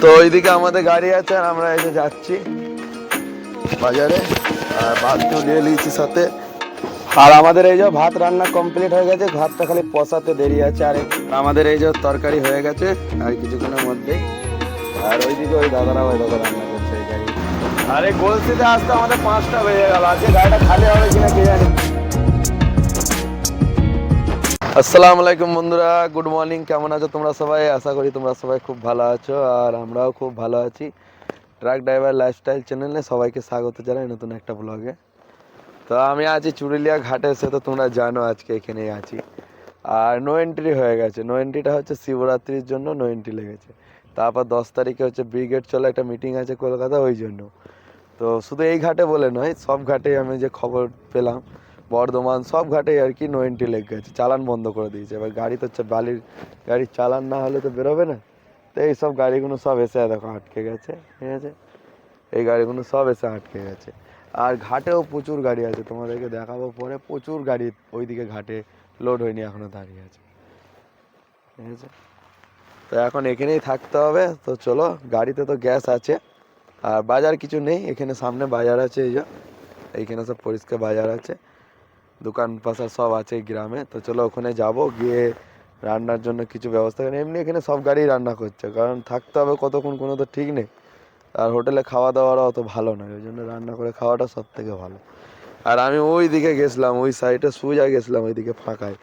তো ওইদিকে আমাদের গাড়ি আছে আর আমরা এসে যাচ্ছি বাজারে, আর ভাতও নিয়ে নিয়েছি সাথে। আর আমাদের এই যে ভাত রান্না কমপ্লিট হয়ে গেছে, ভাতটা খালি পচাতে দেরি আছে, আর আমাদের এই যে তরকারি হয়ে গেছে, আর কিছুক্ষণের মধ্যেই। আর ওইদিকে ওই দাদারা ওই দাদা রান্না করছে এই গাড়ি। আর গোলসিতে আসতে আমাদের পাঁচটা বেজে গেল, আজকে গাড়িটা খালি হবে কিনা কে জানি। আসসালামু আলাইকুম বন্ধুরা, গুড মর্নিং, কেমন আছো তোমরা সবাই? আশা করি তোমরা সবাই খুব ভালো আছো আর আমরাও খুব ভালো আছি। ট্রাক ড্রাইভার লাইফস্টাইল চ্যানেলে সবাইকে স্বাগত জানাই নতুন একটা ব্লগে তো আমি আছি চুরুলিয়া ঘাটে এসে তো তোমরা জানো আজকে এখানেই আছি। আর নো এন্ট্রি হয়ে গেছে। নো এন্ট্রিটা হচ্ছে শিবরাত্রির জন্য নো এন্ট্রি লেগেছে। তারপর দশ তারিখে হচ্ছে ব্রিগেড চলে, একটা মিটিং আছে কলকাতা, ওই জন্য। তো শুধু এই ঘাটে বলে নয়, সব ঘাটেই আমি যে খবর পেলাম বর্ধমান, সব ঘাটেই আর কি নো এন্ট্রি লেগে গেছে চালান বন্ধ করে দিয়েছে। এবার গাড়ি তো হচ্ছে বালির, গাড়ির চালান না হলে তো বেরোবে না। তো এই সব গাড়িগুলো সব এসে দেখো আটকে গেছে, ঠিক আছে? এই গাড়িগুলো সব এসে আটকে গেছে। আর ঘাটেও প্রচুর গাড়ি আছে, তোমাদেরকে দেখাবো পরে। প্রচুর গাড়ি ওইদিকে ঘাটে লোড হয়নি, এখনও দাঁড়িয়ে আছে। ঠিক আছে? তো এখন এখানেই থাকতে হবে। তো চলো, গাড়িতে তো গ্যাস আছে। আর বাজার কিছু নেই, এখানে সামনে বাজার আছে এই যে। এইখানে সব পরিষ্কার বাজার আছে। দোকান পাশা সব আছে গ্রামে। তো চলো ওখানে যাব, গিয়ে রান্নার জন্য কিছু ব্যবস্থা করে এমনি এখানে সব গাড়ি রান্না করছে, কারণ থাকতে হবে কতক্ষণ কোনো তো ঠিক নেই। আর হোটেলে খাওয়া দাওয়াটা অত ভালো নয়, ওই জন্য রান্না করে খাওয়াটা সব থেকে ভালো। আর আমি ওই দিকে গেছিলাম, ওই সাইডে সুজা গেছিলাম ওইদিকে ফাঁকায়।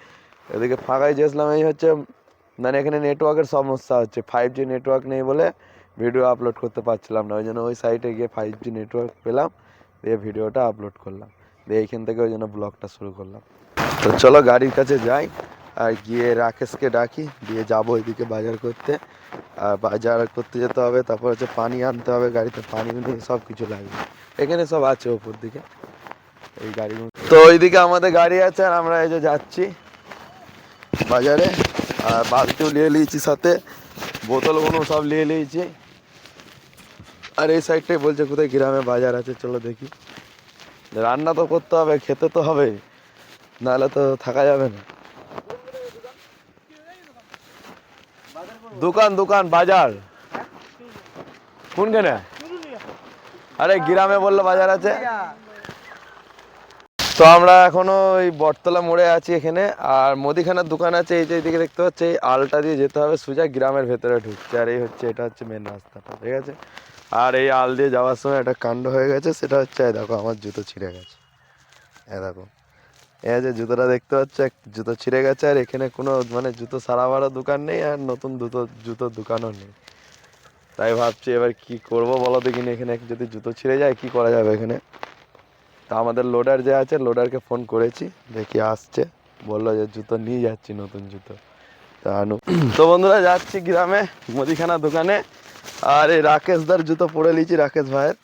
এদিকে ফাঁকায় গেছিলাম, এই হচ্ছে মানে এখানে নেটওয়ার্কের সমস্যা হচ্ছে ফাইভ জি নেটওয়ার্ক নেই বলে ভিডিও আপলোড করতে পারছিলাম না, ওই জন্য ওই সাইটে গিয়ে ফাইভ জি নেটওয়ার্ক পেলাম, দিয়ে ভিডিওটা আপলোড করলাম। দিয়ে এইখান থেকে ওই জন্য ব্লগটা শুরু করলাম। তো চলো গাড়ির কাছে যাই আর গিয়ে রাকেশকে ডাকি, দিয়ে যাব ওইদিকে বাজার করতে। আর বাজার করতে যেতে হবে, তারপর হচ্ছে পানি আনতে হবে গাড়িতে, পানি নিয়ে সব কিছু লাগবে। এখানে সব আছে ওপর দিকে। এই গাড়ি তো ওইদিকে আমাদের গাড়ি আছে আর আমরা এই যে যাচ্ছি বাজারে। আর বালতিও নিয়ে নিয়েছি সাথে, বোতলগুলো সব নিয়ে নিয়েছি। আর এই সাইডটাই বলছে কোথায় গ্রামে বাজার আছে, চলো দেখি। রান্না তো করতে হবে, খেতে তো হবে, নাহলে তো থাকা যাবে না। দোকান দোকান, বাজার। কোনখানে? আরে গ্রামে বলল বাজার আছে। তো আমরা এখনও ওই বটতলা মোড়ে আছি এখানে, আর মুদিখানার দোকান আছে, এই যে এইদিকে দেখতে পাচ্ছি, এই আলটা দিয়ে যেতে হবে সোজা গ্রামের ভেতরে ঢুকছে, আর এই হচ্ছে, এটা হচ্ছে মেন রাস্তাটা, ঠিক আছে? আর এই আল দিয়ে যাওয়ার সময় একটা কাণ্ড হয়ে গেছে, সেটা হচ্ছে দেখো, আমার জুতো ছিঁড়ে গেছে। এ দেখো, এই যে জুতোটা দেখতে পাচ্ছ জুতো ছিঁড়ে গেছে, আর এখানে কোনো মানে জুতো সারা বাড়া দোকান নেই, আর নতুন জুতো জুতোর দোকানও নেই। তাই ভাবছি এবার কি করব বলো দেখিনি, এখানে যদি জুতো ছিঁড়ে যায়, কি করা যাবে এখানে? তা আমাদের লোডার যে আছে লোডারকে ফোন করেছি, দেখি আসছে, বলল যে জুতো নিয়ে যাচ্ছি, নতুন জুতো। তা আনু। তো বন্ধুরা, যাচ্ছি গ্রামে মুদিখানা দোকানে। আর এই রাকেশদার জুতো পরে নিয়েছি, রাকেশ ভাইয়ের।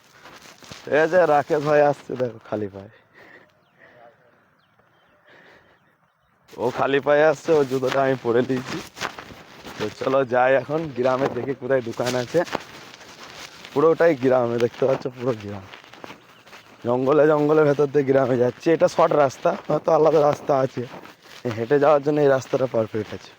ঠিক আছে রাকেশ ভাই আসছে, দেখো খালি পায়ে। ও খালি পায়ে আসছে, ও জুতোটা আমি পরে নিয়েছি। তো চলো যাই এখন, গ্রামে দেখি কোথায় দোকান আছে। পুরোটাই গ্রামে, দেখতে পাচ্ছ পুরো গ্রাম। জঙ্গলে, জঙ্গলের ভেতর দিয়ে গ্রামে যাচ্ছি। এটা শর্ট রাস্তা, হয়তো আলাদা রাস্তা আছে। হেঁটে যাওয়ার জন্য এই রাস্তাটা পারফেক্ট আছে।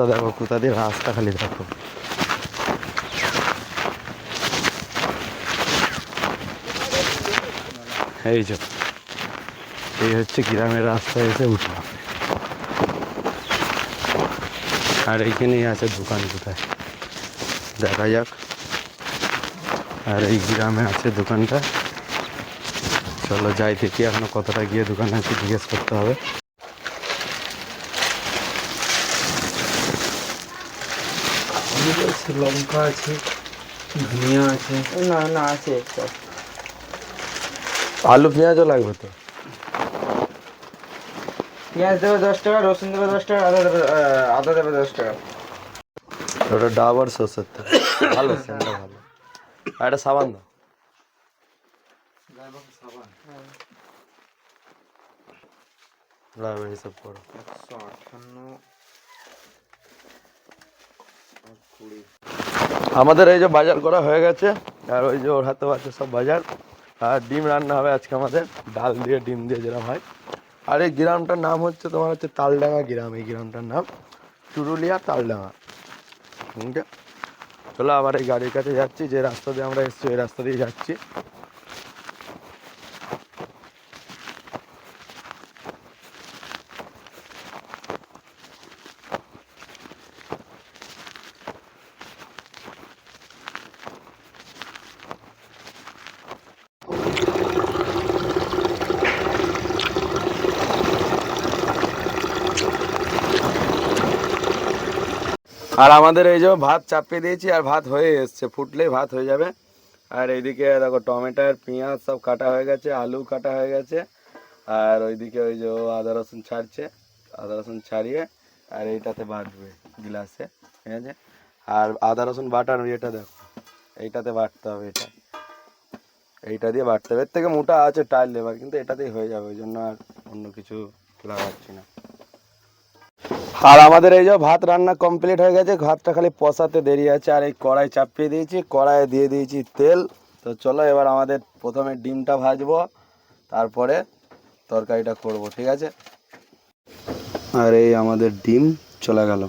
রাস্তা দেখো, কোথা দিয়ে রাস্তা খালি দেখো। এই যে, এই হচ্ছে গ্রামের রাস্তায় এসে উঠলাম। আর এইখানেই আছে দোকান কোথায়? দেখা যাক। আর এই গ্রামে আছে দোকানটা। চলো যাই দেখি এখনও কতটা গিয়ে দোকান আছে জিজ্ঞেস করতে হবে। লঙ্কা আছে ধনিয়া আছে। না না আছে আলু পেঁয়াজও লাগবে তো? পেঁয়াজ দেবে দশ টাকা রসুন দেবে দশ টাকা আদা দেবে আদা দেবে দশ টাকা। ওটা ডাবার সরষের তেল। ভালো সেন্টটা ভালো। আর একটা সাবান দাও। দাও হিসাব করো। একশো আটান্ন আমাদের এই যে বাজার করা হয়ে গেছে, আর ওই যে ওর হাতেও আছে সব বাজার। আর ডিম রান্না হবে আজকে আমাদের, ডাল দিয়ে, ডিম দিয়ে যেরকম হয়। আর এই গ্রামটার নাম হচ্ছে, তোমার হচ্ছে তালডাঙ্গা গ্রাম, এই গ্রামটার নাম চুরুলিয়া তালডাঙ্গা। ঠিক আছে চলো আবার এই গাড়ির কাছে যাচ্ছি, যে রাস্তা দিয়ে আমরা এসেছি, ওই রাস্তা দিয়ে যাচ্ছি। আর আমাদের এই যে ভাত চাপিয়ে দিয়েছি আর ভাত হয়ে এসছে, ফুটলেই ভাত হয়ে যাবে। আর এইদিকে দেখো টমেটোর পেঁয়াজ সব কাটা হয়ে গেছে, আলু কাটা হয়ে গেছে। আর ওইদিকে ওই যে আদা রসুন ছাড়ছে, আদা রসুন ছাড়িয়ে আর এইটাতে বাটবে গ্লাসে, ঠিক আছে? আর আদা রসুন বাটার এটা দেখো, এইটাতে বাটতে হবে এটা। এইটা দিয়ে বাটতে হবে। এর থেকে মোটা আছে টাইল লেবার, কিন্তু এটাতেই হয়ে যাবে, ওই জন্য আর অন্য কিছু লাগাচ্ছি না। আর আমাদের এই যে ভাত রান্না কমপ্লিট হয়ে গেছে, ভাতটা খালি পশাতে দেরি আছে, আর এই কড়াই চাপিয়ে দিয়েছি, কড়াইয়ে দিয়ে দিয়েছি তেল। তো চলো এবার আমাদের প্রথমে ডিমটা ভাজবো, তারপরে তরকারিটা করব, ঠিক আছে? আর এই আমাদের ডিম চলে গেল।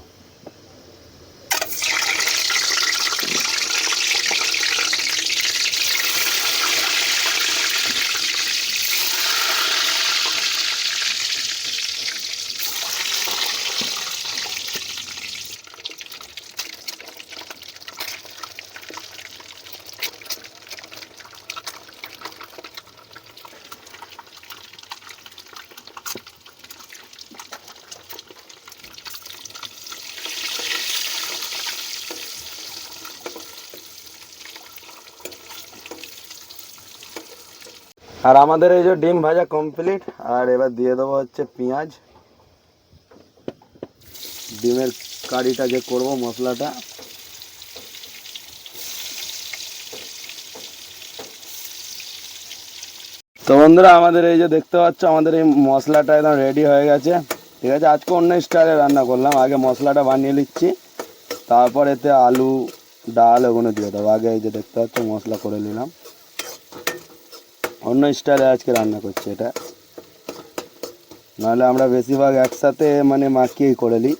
আর আমাদের এই যে ডিম ভাজা কমপ্লিট আর এবার দিয়ে দেবো হচ্ছে পেঁয়াজ। ডিমের কারিটা যে করব, মশলাটা। তো বন্ধুরা, আমাদের এই যে দেখতে পাচ্ছ, আমাদের এই মশলাটা একদম রেডি হয়ে গেছে। ঠিক আছে, আজকে অন্য স্টাইলে রান্না করলাম। আগে মশলাটা বানিয়ে নিচ্ছি। তারপর এতে আলু, ডাল ওগুলো দিয়ে দেবো। আগে এই যে দেখতে পাচ্ছ, মশলা করে নিলাম। অন্য স্টাইলে আজকে রান্না করছি এটা। নাহলে আমরা বেশিরভাগ একসাথে মানে মাখিয়েই করে নিই।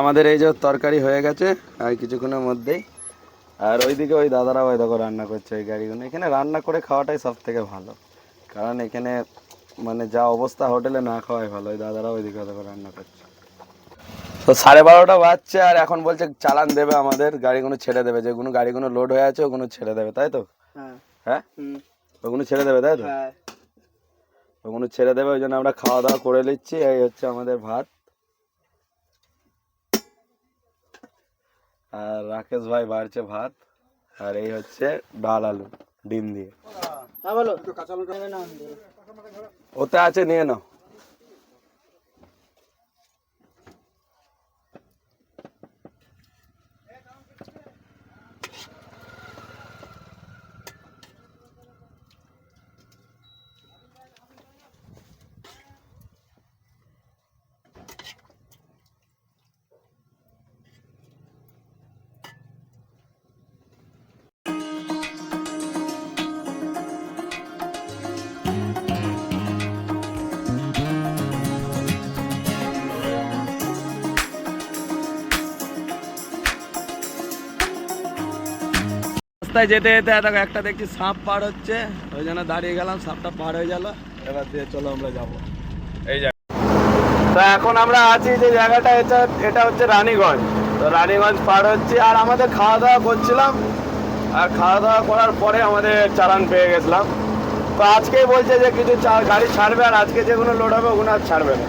আমাদের এই যে তরকারি হয়ে গেছে, আর কিছুক্ষণের মধ্যেই আর ওইদিকে ওই দাদারা ওই দেখো রান্না করছে ওই গাড়িগুলো। এখানে রান্না করে খাওয়াটাই সব থেকে ভালো। কারণ এখানে মানে যা অবস্থা হোটেলে না খাওয়াই ভালো। ওই দাদারা ওইদিকে দেখো রান্না করছে। তো সাড়ে বারোটা বাজছে আর এখন বলছে চালান দেবে আমাদের গাড়িগুলো ছেড়ে দেবে। যেগুলো গাড়িগুলো লোড হয়ে আছে ওগুলো ছেড়ে দেবে তাই তো? হ্যাঁ। হ্যাঁ? ওগুলো ছেড়ে দেবে তাই তো? হ্যাঁ। ওগুলো ছেড়ে দেবে ওই জন্য আমরা খাওয়া দাওয়া করে নিচ্ছি। এই হচ্ছে আমাদের ভাত। আর রাকেশ ভাই বাড়ছে ভাত আর এই হচ্ছে ডাল আলু ডিম দিয়ে। হ্যাঁ বলো। ওতে আছে নিয়ে নাও। রাস্তায় যেতে যেতে দেখো একটা দেখছি সাপ পার হচ্ছে। ওই জন্য দাঁড়িয়ে গেলাম সাপটা পার হয়ে গেল। এবার দিয়ে চলো আমরা যাব। এই জায়গা তো এখন আমরা আছি যে জায়গাটা এটা এটা হচ্ছে রানীগঞ্জ। তো রানীগঞ্জ পার হচ্ছে আর আমাদের খাওয়া দাওয়া করছিলাম। আর খাওয়া দাওয়া করার পরে আমাদের চালান পেয়ে গেছিলাম। তো আজকেই বলছে যে কিছু চা- গাড়ি ছাড়বে আর আজকে যেগুলো লোড হবে ওগুলো আর ছাড়বে না।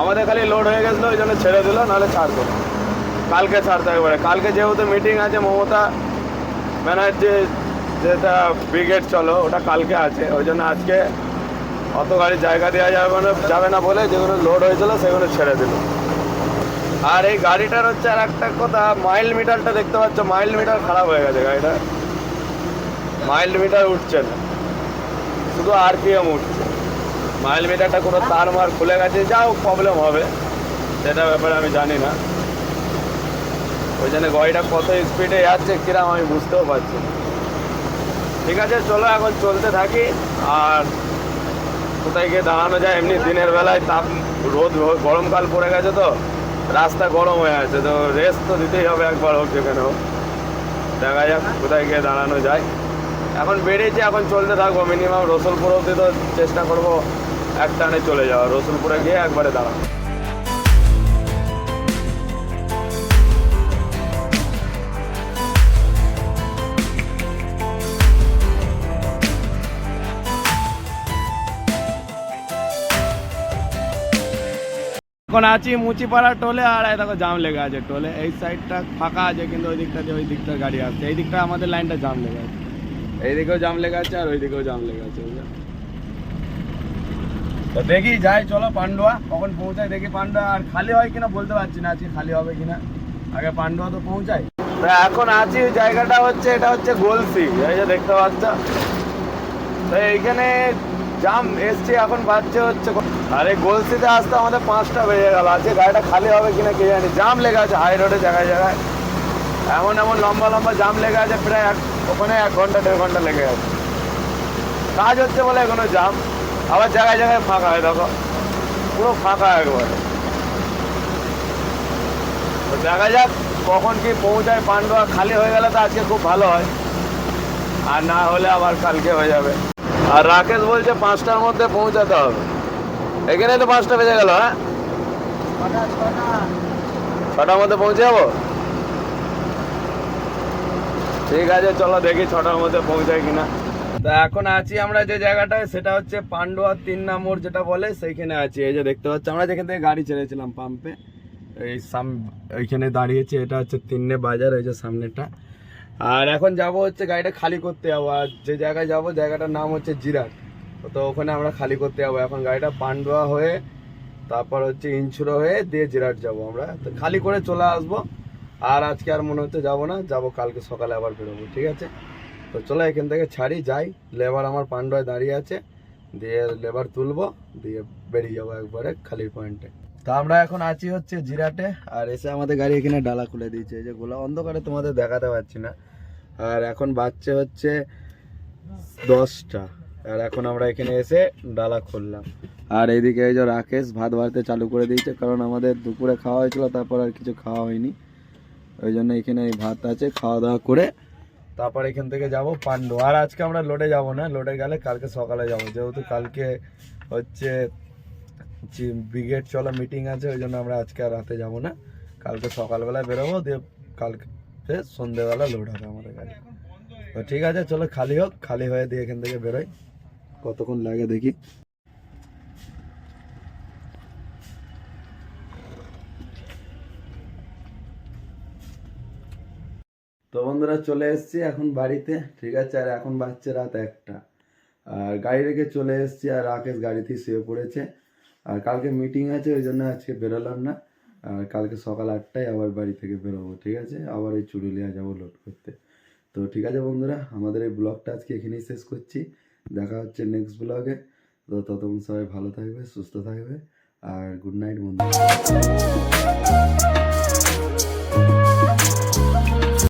আমাদের খালি লোড হয়ে গেছিল ওই জন্য ছেড়ে দিল নাহলে ছাড়তো কালকে ছাড়তে হবে কালকে যেহেতু মিটিং আছে মমতা ব্যানার্জি যেটা ব্রিগেড চলো, ওটা কালকে আছে, ওই জন্য আজকে অত গাড়ির জায়গা দেওয়া যাবে না যাবে না বলে যেগুলো লোড হয়েছিল সেগুলো ছেড়ে দিল। আর এই গাড়িটার হচ্ছে আর একটা কথা মাইল মিটারটা দেখতে পাচ্ছ মাইল মিটার খারাপ হয়ে গেছে গাড়িটা। মাইল মিটার উঠছে না, শুধু আর আরপিএম উঠছে। মাইল মিটারটা কোনো তার মার খুলে গেছে যাও প্রবলেম হবে, সেটা ব্যাপারে আমি জানি না। ওই জন্য গাড়িটা কত স্পিডে যাচ্ছে, কিরাম আমি বুঝতেও পারছি ঠিক আছে, চলো এখন চলতে থাকি, আর কোথায় গিয়ে দাঁড়ানো যায়, এমনি দিনের বেলায় তাপ, রোদ, রোদ- গরমকাল পড়ে গেছে তো, রাস্তা গরম হয়ে আছে, তো রেস্ট তো দিতেই হবে একবার হোক যেখানে হোক। দেখা যাক কোথায় গিয়ে দাঁড়ানো যায়। এখন বেড়েছে এখন চলতে থাকব মিনিমাম রসুলপুর অব্দি তো চেষ্টা করব, এক টানে চলে যাওয়া রসুলপুরে গিয়ে একবারে দাঁড়ানো এখন আছি মুচিপাড়া টোলে, আর দেখো জাম লেগে আছে টোলে। এই সাইডটা ফাঁকা আছে, কিন্তু ওই দিকটা ওই দিকটা গাড়ি আসছে। এই দিকটা আমাদের লাইনটা জাম লেগে আছে। এই দিকেও জাম লেগে আছে, আর ওই দিকেও জাম লেগে আছে তো দেখি, যাই, চলো পান্ডুয়া। কখন পৌঁছায় দেখি পান্ডুয়া। আর খালি হয় কিনা বলতে পারছি না, আজকে খালি হবে কিনা। আগে পান্ডুয়া তো পৌঁছাই তো এখন আছি, জায়গাটা হচ্ছে, এটা হচ্ছে গোলসি। এই যে দেখতে পাচ্ছ। তো এইখানে জাম এসছে, এখন বাজছে হচ্ছে আরে গোলসিতে আসতে আমাদের পাঁচটা বেজে গেল। আজকে গাড়িটা খালি হবে কিনা কে জানি। জাম লেগে আছে হাই রোডে জায়গায় জায়গায়। এমন এমন লম্বা লম্বা জাম লেগে আছে, প্রায় এক ওখানে এক ঘণ্টা, দেড় ঘণ্টা লেগে আছে। কাজ হচ্ছে বলে এখনও জাম। আবার জায়গায় জায়গায় ফাঁকা হয়, দেখো। পুরো ফাঁকা একবারে। তো দেখা যাক কখন কি পৌঁছায় পান্ডুয়া। খালি হয়ে গেলে তো আজকে খুব ভালো হয়। আর না হলে আবার কালকে হয়ে যাবে। আর রাকেশ বলছে পাঁচটার মধ্যে পৌঁছাতে হবে। এখানে তো পাঁচটা বেজে গেল হ্যাঁ? ছটার মধ্যে পৌঁছে যাব ঠিক আছে, চলো দেখি ছটার মধ্যে পৌঁছায় কিনা। তো এখন আছি আমরা যে জায়গাটায়, সেটা হচ্ছে পান্ডুয়া তিন নম্বর যেটা বলে, সেইখানে আছি। এই যে দেখতে পাচ্ছি, আমরা যেখান থেকে গাড়ি ছেড়েছিলাম পাম্পে এই সাম ওইখানে দাঁড়িয়েছে, এটা হচ্ছে তিন্নে বাজার, এই যে সামনেটা। আর এখন যাব হচ্ছে গাড়িটা খালি করতে যাব, আর যে জায়গায় যাব জায়গাটার নাম হচ্ছে জিরাট। তো ওখানে আমরা খালি করতে যাব। এখন গাড়িটা পান্ডুয়া হয়ে, তারপর হচ্ছে ইনচুরো হয়ে দিয়ে জিরাট যাব আমরা। তো খালি করে চলে আসব। আর আজকে আর মনে হচ্ছে যাব না, যাব কালকে সকালে আবার বেরোবো, ঠিক আছে? তো চলো এখান থেকে ছাড়ি, যাই। লেবার আমার পান্ডুয়ায় দাঁড়িয়ে আছে। দিয়ে লেবার তুলবো, দিয়ে বেরিয়ে যাব একবারে খালি পয়েন্টে। তো আমরা এখন আছি হচ্ছে জিরাটে, আর এসে আমাদের গাড়ি এখানে ডালা খুলে দিয়েছে। যে গোলা অন্ধকারে তোমাদের দেখাতে পারছি না। আর এখন বাচ্চা হচ্ছে দশটা, আর এখন আমরা এখানে এসে ডালা খুললাম। আর এইদিকে এই যে রাকেশ ভাত বাড়তে চালু করে দিয়েছে, কারণ আমাদের দুপুরে খাওয়া হয়েছিল, তারপর আর কিছু খাওয়া হয়নি। ওই জন্য এখানে এই ভাত আছে, খাওয়া দাওয়া করে তারপর এখান থেকে যাব পান্ডু। আর আজকে আমরা লোডে যাব না, লোডে গেলে কালকে সকালে যাব। যেহেতু কালকে হচ্ছে ব্রিগেড চলো মিটিং আছে, ওই জন্য আমরা আজকে আর রাতে যাব না। কালকে সকালবেলা বেরোবো, দিয়ে কালকে সন্ধেবেলা লোড হবে আমাদের গাড়ি। তো ঠিক আছে, চলো খালি হোক, খালি হয়ে দিয়ে এখান থেকে বেরোই। কতক্ষণ লাগে দেখি। তো বন্ধুরা, চলে এসেছি এখন বাড়িতে, ঠিক আছে? আর এখন বাজছে রাত একটা। আর গাড়ি রেখে চলে এসেছি, আর রাকেশ গাড়িতেই শুয়ে পড়েছে। আর কালকে মিটিং আছে, ওই জন্য আজকে বেরোলাম না। আর কালকে সকাল আটটায় আবার বাড়ি থেকে বেরোবো, ঠিক আছে? আবার এই চুরুলিয়া যাব লোড করতে। তো ঠিক আছে বন্ধুরা, আমাদের এই ব্লগটা আজকে এখানেই শেষ করছি। দেখা হচ্ছে নেক্সট ব্লগে তো ততক্ষণ সবাই ভালো থাকবে, সুস্থ থাকবে। আর গুড নাইট বন্ধুরা।